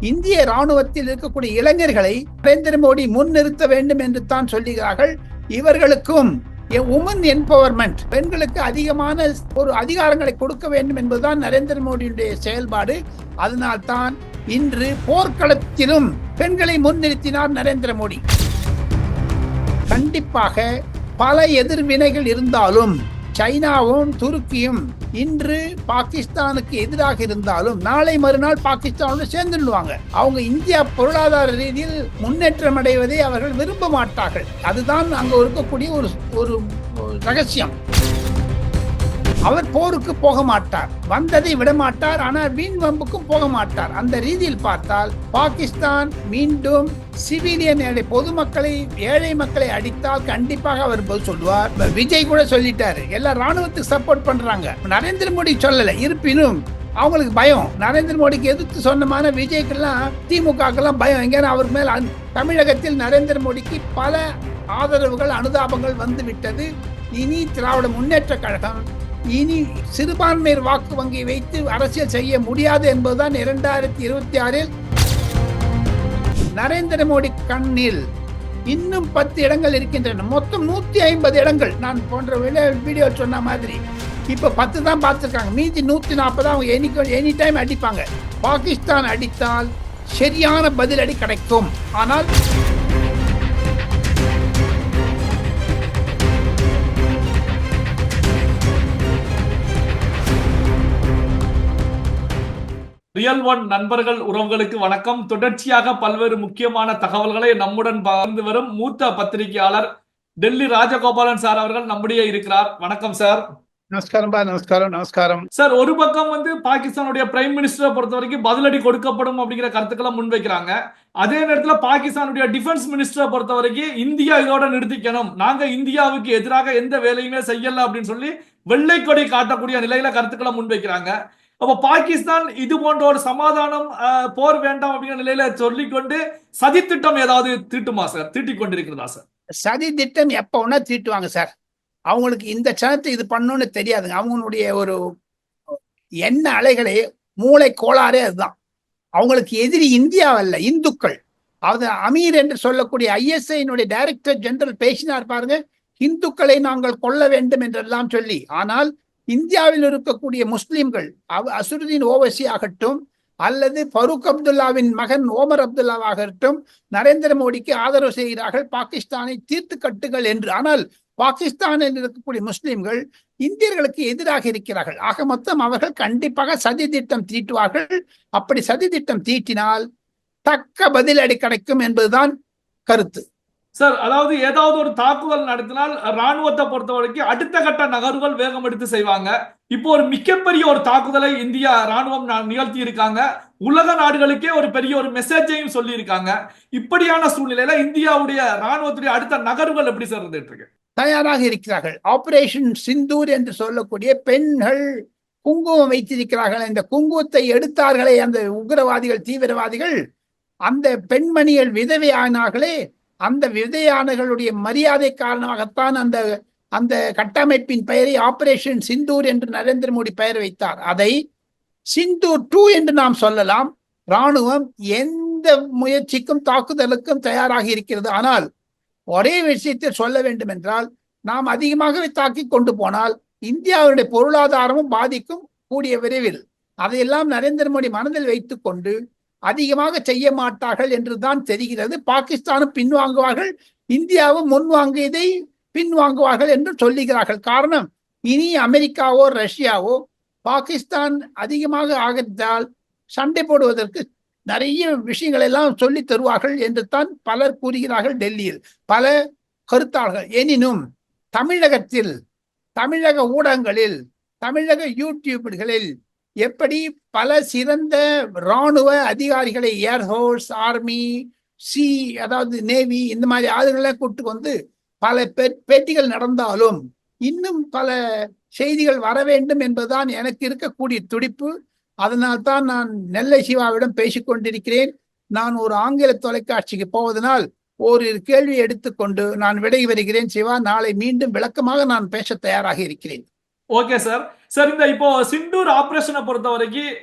இந்திய ராணுவத்தில் இருக்கக்கூடிய இளைஞர்களை நரேந்திர மோடி முன்னிறுத்த வேண்டும் என்று தான் சொல்லுகிறார்கள். இவர்களுக்கும் உமன் என்பவர்மெண்ட் பெண்களுக்கு அதிகமான ஒரு அதிகாரங்களை கொடுக்க வேண்டும் என்பதுதான் நரேந்திர மோடியுடைய செயல்பாடு. அதனால் தான் இன்று போர்க்களத்திலும் பெண்களை முன்னிறுத்தினார் நரேந்திர மோடி. கண்டிப்பாக பல எதிர்வினைகள் இருந்தாலும் சைனாவும் துருக்கியும் இன்று பாகிஸ்தானுக்கு எதிராக இருந்தாலும் நாளை மறுநாள் பாகிஸ்தானோடு சேர்ந்துடுவாங்க. அவங்க இந்தியா பொருளாதார ரீதியில் முன்னேற்றம் அடைவதை அவர்கள் விரும்ப மாட்டார்கள். அதுதான் அங்க இருக்கக்கூடிய ஒரு ஒரு ஒரு ரகசியம். அவர் போருக்கு போக மாட்டார். வந்ததை விடமாட்டார். ஆனால் வீண் வம்புக்கும் போக மாட்டார். அந்த ரீதியில் பார்த்தால் பாகிஸ்தான் மீண்டும் சிவிலியன் பொதுமக்களை ஏழை மக்களை அடித்தால் கண்டிப்பாக அவர் பதில் சொல்லுவார். விஜய் கூட சொல்லிட்டாரு. எல்லா ராணுவத்துக்கு சப்போர்ட் பண்றாங்க. நரேந்திர மோடி சொல்லல. இருப்பினும் அவங்களுக்கு பயம். நரேந்திர மோடிக்கு எதிர்த்து சொன்னமான விஜய்க்கெல்லாம் திமுகக்கெல்லாம் பயம். எங்கேனா அவர் மேல் தமிழகத்தில் நரேந்திர மோடிக்கு பல ஆதரவுகள் அனுதாபங்கள் வந்துவிட்டது இனி திராவிட முன்னேற்ற கழகம் இனி சிறுபான்மையர் வாக்கு வங்கி வைத்து அரசியல் செய்ய முடியாது என்பதுதான் இரண்டாயிரத்தி இருபத்தி ஆறில் நரேந்திர மோடி கண்ணில் இன்னும் பத்து இடங்கள் இருக்கின்றன. மொத்தம் நூத்தி ஐம்பது இடங்கள். நான் போன்ற வீடியோ சொன்ன மாதிரி. இப்ப பத்து தான் பார்த்துருக்காங்க. மீதி நூத்தி நாற்பது அவங்க எனி எனி டைம் அடிப்பாங்க. பாகிஸ்தான் அடித்தால் சரியான பதிலடி கிடைக்கும். ஆனால் ரியல் ஒன் நண்பர்கள் உறவுகளுக்கு வணக்கம். தொடர்ச்சியாக பல்வேறு முக்கியமான தகவல்களை நம்முடன் பகிர்ந்து வரும் மூத்த பத்திரிகையாளர் டெல்லி ராஜகோபாலன் சார் அவர்கள் நம்முடைய இருக்கிறார். வணக்கம் சார். நமஸ்காரம் பா நமஸ்காரம் நமஸ்காரம். சார் ஒரு பக்கம் வந்து பாகிஸ்தானுடைய பிரைம் மினிஸ்டரை பொறுத்த வரைக்கும் பதிலடி கொடுக்கப்படும் அப்படிங்கிற கருத்துக்களை முன்வைக்கிறாங்க. அதே நேரத்துல பாகிஸ்தானுடைய டிஃபென்ஸ் மினிஸ்டரை பொறுத்த வரைக்கும் இந்தியா இதோட நிறுத்திக்கணும். நாங்க இந்தியாவுக்கு எதிராக எந்த வேலையுமே செய்யல அப்படின்னு சொல்லி வெள்ளை கொடி காட்டக்கூடிய நிலையில கருத்துக்களை முன்வைக்கிறாங்க. அப்ப பாகிஸ்தான் இது போன்ற ஒரு சமாதானம் போர் வேண்டாம் அப்படிங்கிற நிலையில சொல்லிக்கொண்டு சதி திட்டம் ஏதாவது தீட்டுமா சார்? தீட்டிக் கொண்டிருக்கிறதா சார்? சதி திட்டம் எப்ப ஒன்னா தீட்டுவாங்க சார். அவங்களுக்கு இந்த சனத்தை இது பண்ணணும்னு தெரியாதுங்க. அவங்களுடைய ஒரு எண்ண அலைகளே மூளை கோளாறே அதுதான். அவங்களுக்கு எதிரி இந்தியாவல்ல இந்துக்கள். அது அமீர் என்று சொல்லக்கூடிய ஐஎஸ்ஐனுடைய டைரக்டர் ஜெனரல் பேசினார் பாருங்க இந்துக்களை நாங்கள் கொல்ல வேண்டும் என்றெல்லாம் சொல்லி. ஆனால் இந்தியாவில் இருக்கக்கூடிய முஸ்லிம்கள் அசுருதீன் ஓவசி ஆகட்டும் அல்லது ஃபருக் அப்துல்லாவின் மகன் ஓமர் அப்துல்லாவாகட்டும் நரேந்திர மோடிக்கு ஆதரவு செய்கிறார்கள் பாகிஸ்தானை தீர்த்து கட்டுகள் என்று. ஆனால் பாகிஸ்தானில் இருக்கக்கூடிய முஸ்லிம்கள் இந்தியர்களுக்கு எதிராக இருக்கிறார்கள். ஆக மொத்தம் அவர்கள் கண்டிப்பாக சதி திட்டம் தீட்டுவார்கள். அப்படி சதி திட்டம் தீட்டினால் தக்க பதிலடி கிடைக்கும் என்பதுதான் கருத்து. சார் அதாவது ஏதாவது ஒரு தாக்குதல் நடத்தினால் ராணுவத்தை பொறுத்த வரைக்கும் அடுத்த கட்ட நகர்வுகள் வேகம் எடுத்து செய்வாங்க. இப்போ ஒரு மிகப்பெரிய ஒரு தாக்குதலை இந்தியா ராணுவம் நிகழ்த்தி இருக்காங்க. உலக நாடுகளுக்கே ஒரு பெரிய ஒரு மெசேஜையும் சொல்லி இருக்காங்க இப்படியான சூழ்நிலையில இந்தியாவுடைய ராணுவத்துடைய அடுத்த நகர்வுகள் எப்படி சார் இருந்துட்டு இருக்கு தயாராக இருக்கிறார்கள். ஆபரேஷன் சிந்தூர் என்று சொல்லக்கூடிய பெண்கள் குங்குமம் வைத்திருக்கிறார்கள். இந்த குங்குமத்தை எடுத்தார்களே அந்த உக்ரவாதிகள் தீவிரவாதிகள். அந்த பெண்மணிகள் விதவை ஆனார்களே அந்த விதையானர்களுடைய மரியாதை காரணமாகத்தான் அந்த அந்த கட்டமைப்பின் பெயரை ஆபரேஷன் சிந்தூர் என்று நரேந்திர மோடி பெயர் வைத்தார். அதை சிந்தூர் டூ என்று நாம் சொல்லலாம். ராணுவம் எந்த முயற்சிக்கும் தாக்குதலுக்கும் தயாராக இருக்கிறது. ஆனால் ஒரே விஷயத்தை சொல்ல வேண்டும் என்றால் நாம் அதிகமாகவே தாக்கி கொண்டு போனால் இந்தியாவுடைய பொருளாதாரமும் பாதிக்கும் கூடிய விரைவில். அதையெல்லாம் நரேந்திர மோடி மனதில் வைத்துக்கொண்டு அதிகமாக செய்ய மாட்டார்கள் என்றுதான் தெரிகிறது. பாகிஸ்தானும் பின்வாங்குவார்கள் இந்தியாவும் முன்வாங்கியதை பின்வாங்குவார்கள் என்று சொல்லுகிறார்கள். காரணம் இனி அமெரிக்காவோ ரஷ்யாவோ பாகிஸ்தான் அதிகமாக ஆகத்தால் சண்டை போடுவதற்கு நிறைய விஷயங்கள் எல்லாம் சொல்லி தருவார்கள் என்று தான் பலர் கூறுகிறார்கள் டெல்லியில். பல கருத்தாளர்கள் எனினும் தமிழகத்தில் தமிழக ஊடகங்களில் தமிழக யூடியூப்களில் எப்படி பல சிறந்த இராணுவ அதிகாரிகளை ஏர்ஹோர்ஸ் ஆர்மி சி அதாவது நேவி இந்த மாதிரி ஆளுகளை கூட்டு வந்து பல பேட்டிகள் நடந்தாலும் இன்னும் பல செய்திகள் வர வேண்டும் என்பதுதான் எனக்கு இருக்கக்கூடிய துடிப்பு. அதனால் தான் நான் நெல்லை சிவாவிடம் பேசிக்கொண்டிருக்கிறேன் நான் ஒரு ஆங்கில தொலைக்காட்சிக்கு போவதனால் ஒரு கேள்வி எடுத்துக்கொண்டு நான் விடை வருகிறேன் சிவா. நாளை மீண்டும் விளக்கமாக நான் பேச தயாராக இருக்கிறேன். Okay sir. சார் இந்த இப்போ சிண்டூர் ஆபரேஷனை பொறுத்த வரைக்கும்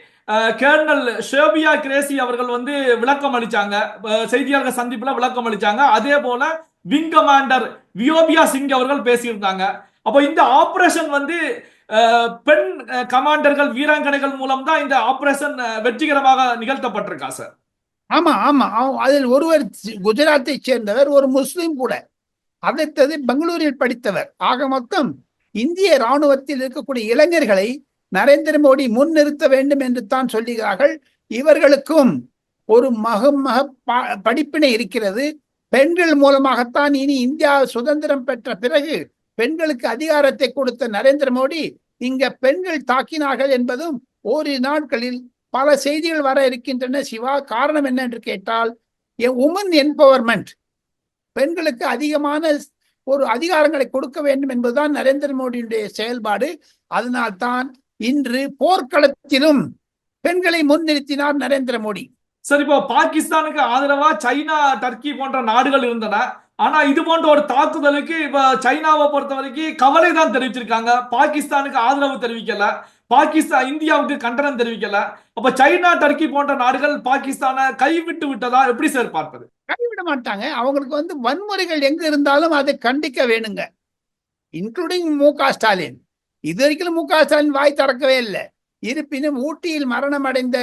கேர்னல் ஷேபியா கிரேசி அவர்கள் வந்து விளக்கம் அளிச்சாங்க. செய்தியாளர்கள் சந்திப்புல விளக்கம் அளிச்சாங்க. அதே போல விங் கமாண்டர் வியோபியா சிங் அவர்கள் பேசியிருந்தாங்க அப்போ இந்த ஆபரேஷன் வந்து பெண் கமாண்டர்கள் வீராங்கனைகள் மூலம் தான் இந்த ஆபரேஷன் வெற்றிகரமாக நிகழ்த்தப்பட்டிருக்கா சார்? ஆமா ஆமா. அதில் ஒருவர் குஜராத்தை சேர்ந்தவர் ஒரு முஸ்லீம் கூட. அடுத்தது பெங்களூரில் படித்தவர். ஆக மொத்தம் இந்திய ராணுவத்தில் இருக்கக்கூடிய இளைஞர்களை நரேந்திர மோடி முன் நிறுத்த வேண்டும் என்று தான் சொல்லுகிறார்கள். இவர்களுக்கும் ஒரு மக மக படிப்பினை இருக்கிறது. பெண்கள் மூலமாகத்தான் இனி இந்தியா சுதந்திரம் பெற்ற பிறகு பெண்களுக்கு அதிகாரத்தை கொடுத்த நரேந்திர மோடி இங்க பெண்கள் தாக்கினார்கள் என்பதும் ஓரிரு நாட்களில் பல செய்திகள் வர இருக்கின்றன. சிவா காரணம் என்ன என்று கேட்டால் உமன் என்பவர்மெண்ட் பெண்களுக்கு அதிகமான ஒரு அதிகாரங்களை கொடுக்க வேண்டும் என்பதுதான் நரேந்திர மோடியுடைய செயல்பாடு. அதனால்தான் இன்று போர்க்களத்திலும் பெண்களை முன்னிறுத்தினார் நரேந்திர மோடி. சரி இப்போ பாகிஸ்தானுக்கு ஆதரவா சைனா டர்க்கி போன்ற நாடுகள் இருந்தன. ஆனா இது போன்ற ஒரு தாக்குதலுக்கு இப்ப சைனாவை பொறுத்த வரைக்கும் கவலை தான் தெரிவிச்சிருக்காங்க. பாகிஸ்தானுக்கு ஆதரவு தெரிவிக்கல. பாகிஸ்தான் இந்தியாவுக்கு கண்டனம் தெரிவிக்கல. அப்ப சைனா டர்க்கி போன்ற நாடுகள் பாகிஸ்தானை கைவிட்டு விட்டதா? எப்படி சார் பார்ப்பது? கைவிட மாட்டாங்க. அவங்களுக்கு வந்து வன்முறைகள் எங்க இருந்தாலும் அதை கண்டிக்க வேணுங்க. இன்க்ளூடிங் மு க ஸ்டாலின். இது வரைக்கும் மு க ஸ்டாலின் வாய் திறக்கவே இல்லை. இருப்பினும் ஊட்டியில் மரணம் அடைந்த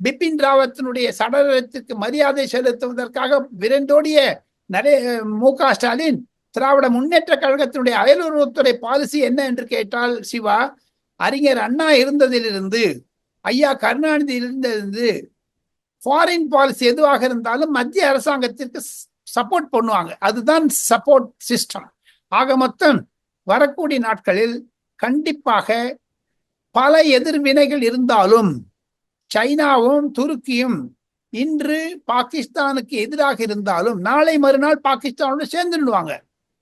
பிபின் ராவத்தினுடைய சடலத்திற்கு மரியாதை செலுத்துவதற்காக விரைந்தோடிய நிறைய மு க ஸ்டாலின் திராவிட முன்னேற்ற கழகத்தினுடைய அயலுறவுத்துறை பாலிசி என்ன என்று கேட்டால் சிவா அறிஞர் அண்ணா இருந்ததிலிருந்து ஐயா கருணாநிதி இருந்ததிலிருந்து ஃபாரின் பாலிசி எதுவாக இருந்தாலும் மத்திய அரசாங்கத்திற்கு சப்போர்ட் பண்ணுவாங்க. அதுதான் சப்போர்ட் சிஸ்டம் ஆக மொத்தம் வரக்கூடிய நாட்களில் கண்டிப்பாக பல எதிர்வினைகள் இருந்தாலும் சைனாவும் துருக்கியும் இன்று பாகிஸ்தானுக்கு எதிராக இருந்தாலும் நாளை மறுநாள் பாகிஸ்தானோடு சேர்ந்துடுவாங்க.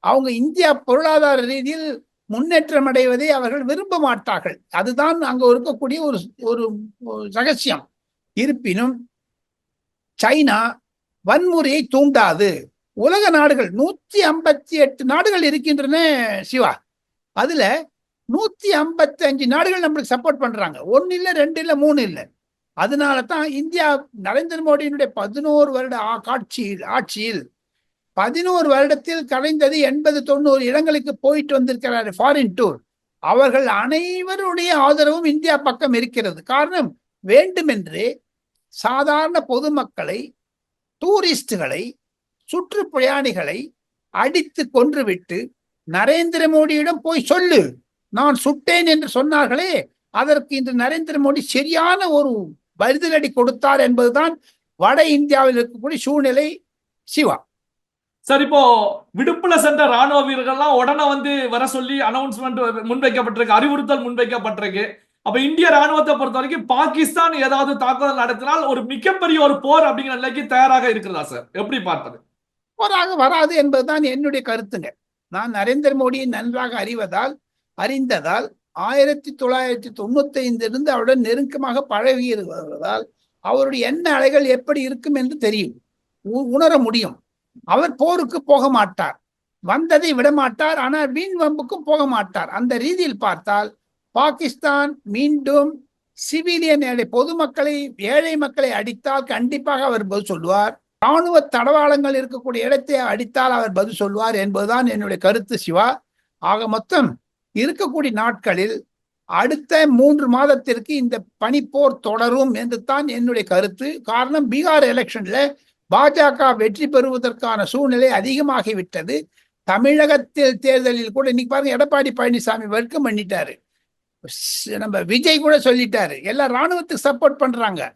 அவங்க இந்தியா பொருளாதார ரீதியில் முன்னேற்றம் அடைவதை அவர்கள் விரும்ப மாட்டார்கள் அதுதான் அங்கு இருக்கக்கூடிய ஒரு ஒரு ரகசியம். இருப்பினும் சைனா வன்முறையை தூண்டாது. உலக நாடுகள் நூத்தி ஐம்பத்தி எட்டு நாடுகள் இருக்கின்றன சிவா. அதுல நூத்தி ஐம்பத்தி அஞ்சு நாடுகள் நம்மளுக்கு சப்போர்ட் பண்றாங்க. ஒன்னு இல்ல ரெண்டு இல்ல மூணு இல்ல. அதனால தான் இந்தியா நரேந்திர மோடியினுடைய பதினோரு வருட ஆ- காட்சியில் ஆட்சியில் பதினோரு வருடத்தில் கலைந்தது எண்பது தொண்ணூறு இடங்களுக்கு போயிட்டு வந்திருக்கிறார் ஃபாரின் டூர் அவர்கள் அனைவருடைய ஆதரவும் இந்தியா பக்கம் இருக்கிறது. காரணம் வேண்டுமென்றே சாதாரண பொதுமக்களை டூரிஸ்டுகளை சுற்றுப்பிரயாணிகளை அடித்து கொன்றுவிட்டு நரேந்திர மோடியிடம் போய் சொல்லு நான் சுட்டேன் என்று சொன்னார்களே அதற்கு இன்று நரேந்திர மோடி சரியான ஒரு பதிலடி கொடுத்தார் என்பதுதான் வட இந்தியாவில் இருக்கக்கூடிய சூழ்நிலை சிவா. சார் இப்போ விடுப்புல சென்ற ராணுவ வீரர்கள்லாம் உடனே வந்து வர சொல்லி அனௌன்ஸ்மெண்ட் முன்வைக்கப்பட்டிருக்கு அறிவுறுத்தல் முன்வைக்கப்பட்டிருக்கு. அப்ப இந்திய ராணுவத்தை பொறுத்த வரைக்கும் பாகிஸ்தான் ஏதாவது தாக்குதல் நடத்தினால் ஒரு மிகப்பெரிய ஒரு போர் அப்படிங்கிற நிலைக்கு தயாராக இருக்கிறதா சார்? எப்படி பார்ப்பது? போராக வராது என்பதுதான் என்னுடைய கருத்துங்க. நான் நரேந்திர மோடியை நன்றாக அறிவதால் அறிந்ததால் ஆயிரத்தி தொள்ளாயிரத்தி தொண்ணூத்தி ஐந்திலிருந்து அவருடன் நெருக்கமாக பழகி வருவதால் அவருடைய எண்ண அலைகள் எப்படி இருக்கும் என்று தெரியும். உ- உணர முடியும். அவர் போருக்கு போக மாட்டார். வந்ததை விடமாட்டார். ஆனால் வீண் வம்புக்கும் போக மாட்டார். அந்த ரீதியில் பார்த்தால் பாகிஸ்தான் மீண்டும் சிவிலியன் பொதுமக்களை ஏழை மக்களை அடித்தால் கண்டிப்பாக அவர் பதில் சொல்லுவார். ராணுவ தடவாளங்கள் இருக்கக்கூடிய இடத்தை அடித்தால் அவர் பதில் சொல்வார் என்பதுதான் என்னுடைய கருத்து சிவா. ஆக மொத்தம் இருக்கக்கூடிய நாட்களில் அடுத்த மூன்று மாதத்திற்கு இந்த பனிப்போர் தொடரும் என்று தான் என்னுடைய கருத்து. காரணம் பீகார் எலெக்ஷன்ல பாஜக வெற்றி பெறுவதற்கான சூழ்நிலை அதிகமாகிவிட்டது. தமிழகத்தில் தேர்தலில் கூட இன்னைக்கு பாருங்க எடப்பாடி பழனிசாமி வர்க்கம் பண்ணிட்டாரு. நம்ம விஜய் கூட சொல்லிட்டாரு. எல்லாம் ராணுவத்துக்கு சப்போர்ட் பண்றாங்க.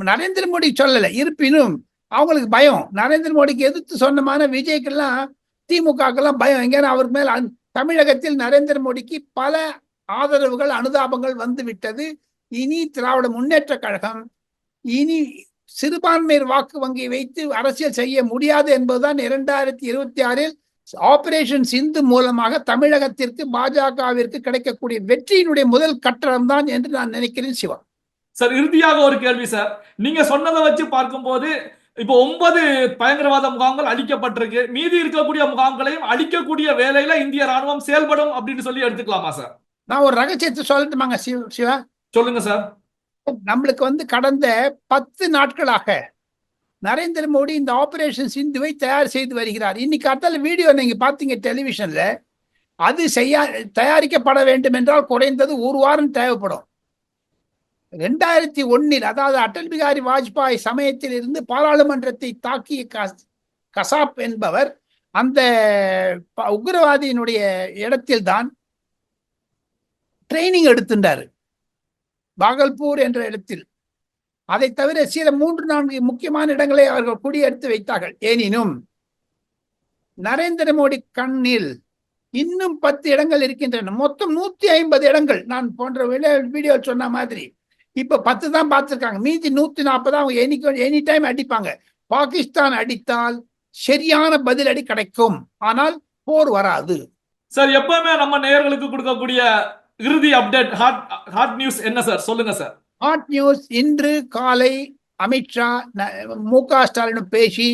நரேந்திர மோடி சொல்லலை இருப்பினும் அவங்களுக்கு பயம். நரேந்திர மோடிக்கு எதிர்த்து சொன்னமான விஜய்க்கெல்லாம் திமுகக்கெல்லாம் பயம். எங்கன்னா அவர் மேல் அந்- தமிழகத்தில் நரேந்திர மோடிக்கு பல ஆதரவுகள் அனுதாபங்கள் வந்து விட்டது இனி திராவிட முன்னேற்ற கழகம் இனி சிறுபான்மையர் வாக்கு வங்கி வைத்து அரசியல் செய்ய முடியாது என்பதுதான் இரண்டாயிரத்தி இருபத்தி ஆறில் ஆபரேஷன் சிந்து மூலமாக தமிழகத்திற்கு பாஜகவிற்கு கிடைக்கக்கூடிய வெற்றியினுடைய முதல் கட்டடம் தான் என்று நான் நினைக்கிறேன் சிவா. சார் இறுதியாக ஒரு கேள்வி சார். நீங்க சொன்னதை வச்சு பார்க்கும்போது இப்போ ஒன்பது பயங்கரவாத முகாம்கள் அழிக்கப்பட்டிருக்கு. மீதி இருக்கக்கூடிய முகாம்களையும் அழிக்கக்கூடிய வேலையில இந்திய ராணுவம் செயல்படும் அப்படின்னு சொல்லி எடுத்துக்கலாமா சார்? நான் ஒரு ரகசியத்தை சொல்லட்டுமாங்க சிவா? சொல்லுங்க சார். நம்மளுக்கு வந்து கடந்த பத்து நாட்களாக நரேந்திர மோடி இந்த ஆபரேஷன் சிந்துவை தயார் செய்து வருகிறார். இன்னைக்கு அடுத்த வீடியோ நீங்க பாத்தீங்க டெலிவிஷன்ல. அது செய்ய தயாரிக்கப்பட வேண்டும் என்றால் குறைந்தது ஒரு வாரம் தேவைப்படும். ரெண்டாயிரத்தி ஒன்னில் அதாவது அடல் பிகாரி வாஜ்பாய் சமயத்தில் இருந்து பாராளுமன்றத்தை தாக்கிய கஸ்- கசாப் என்பவர் அந்த ப- உக்ரவாதியினுடைய இடத்தில்தான் ட்ரைனிங் எடுத்துட்டாரு. பாகல்பூர் என்ற இடத்தில். அதை தவிர சில மூன்று நான்கு முக்கியமான இடங்களை அவர்கள் குடியெடுத்து வைத்தார்கள். எனினும் நரேந்திர மோடி கண்ணில் இன்னும் பத்து இடங்கள் இருக்கின்றன. மொத்தம் நூத்தி ஐம்பது இடங்கள். நான் போன்ற வீடியோ சொன்ன மாதிரி இப்ப பத்து தான் பார்த்திருக்காங்க. மீதி நூத்தி நாற்பது அவங்க எனி எனி டைம் அடிப்பாங்க. பாகிஸ்தான் அடித்தால் சரியான பதிலடி கிடைக்கும். ஆனால் போர் வராது. சார் எப்பவுமே நம்ம நேயர்களுக்கு கொடுக்கக்கூடிய இறுதி அப்டேட் ஹாட் ஹாட் நியூஸ் என்ன சார் சொல்லுங்க சார் ஹாட் நியூஸ் இன்று காலை அமித்ஷா மு க ஸ்டாலினும் பேசி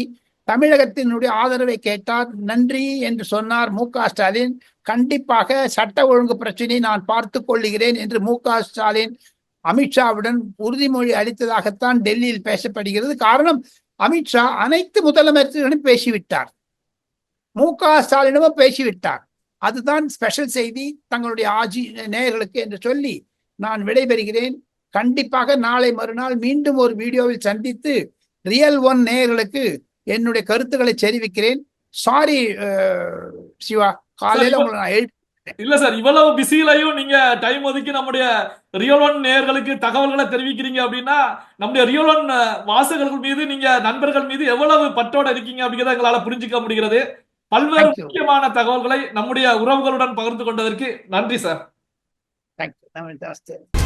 தமிழகத்தினுடைய ஆதரவை கேட்டார். நன்றி என்று சொன்னார் மு க ஸ்டாலின். கண்டிப்பாக சட்ட ஒழுங்கு பிரச்சனையை நான் பார்த்து கொள்ளுகிறேன் என்று மு க ஸ்டாலின் அமித்ஷாவுடன் உறுதிமொழி அளித்ததாகத்தான் டெல்லியில் பேசப்படுகிறது. காரணம் அமித்ஷா அனைத்து முதலமைச்சர்களும் பேசிவிட்டார். மு க ஸ்டாலினும் பேசிவிட்டார். அதுதான் ஸ்பெஷல் செய்தி தங்களுடைய ஆஜி நேயர்களுக்கு என்று சொல்லி நான் விடைபெறுகிறேன். கண்டிப்பாக நாளை மறுநாள் மீண்டும் ஒரு வீடியோவில் சந்தித்து ரியல் ஒன் நேயர்களுக்கு என்னுடைய கருத்துக்களை தெரிவிக்கிறேன். சாரி சிவா காலையில உங்களை நான் இல்ல சார் இவ்வளவு பிஸிலையும் நீங்க டைம் ஒதுக்கி நம்முடைய ரியல் ஒன் நேயர்களுக்கு தகவல்களை தெரிவிக்கிறீங்க அப்படின்னா நம்முடைய ரியல் ஒன் வாசகர்கள் மீது நீங்க நண்பர்கள் மீது எவ்வளவு பற்றோட இருக்கீங்க அப்படிங்கிறத எங்களால புரிஞ்சுக்க முடிகிறது. பல்வேறு. முக்கியமான தகவல்களை நம்முடைய உறவுகளுடன் பகிர்ந்து கொண்டதற்கு நன்றி சார். தேங்க்யூ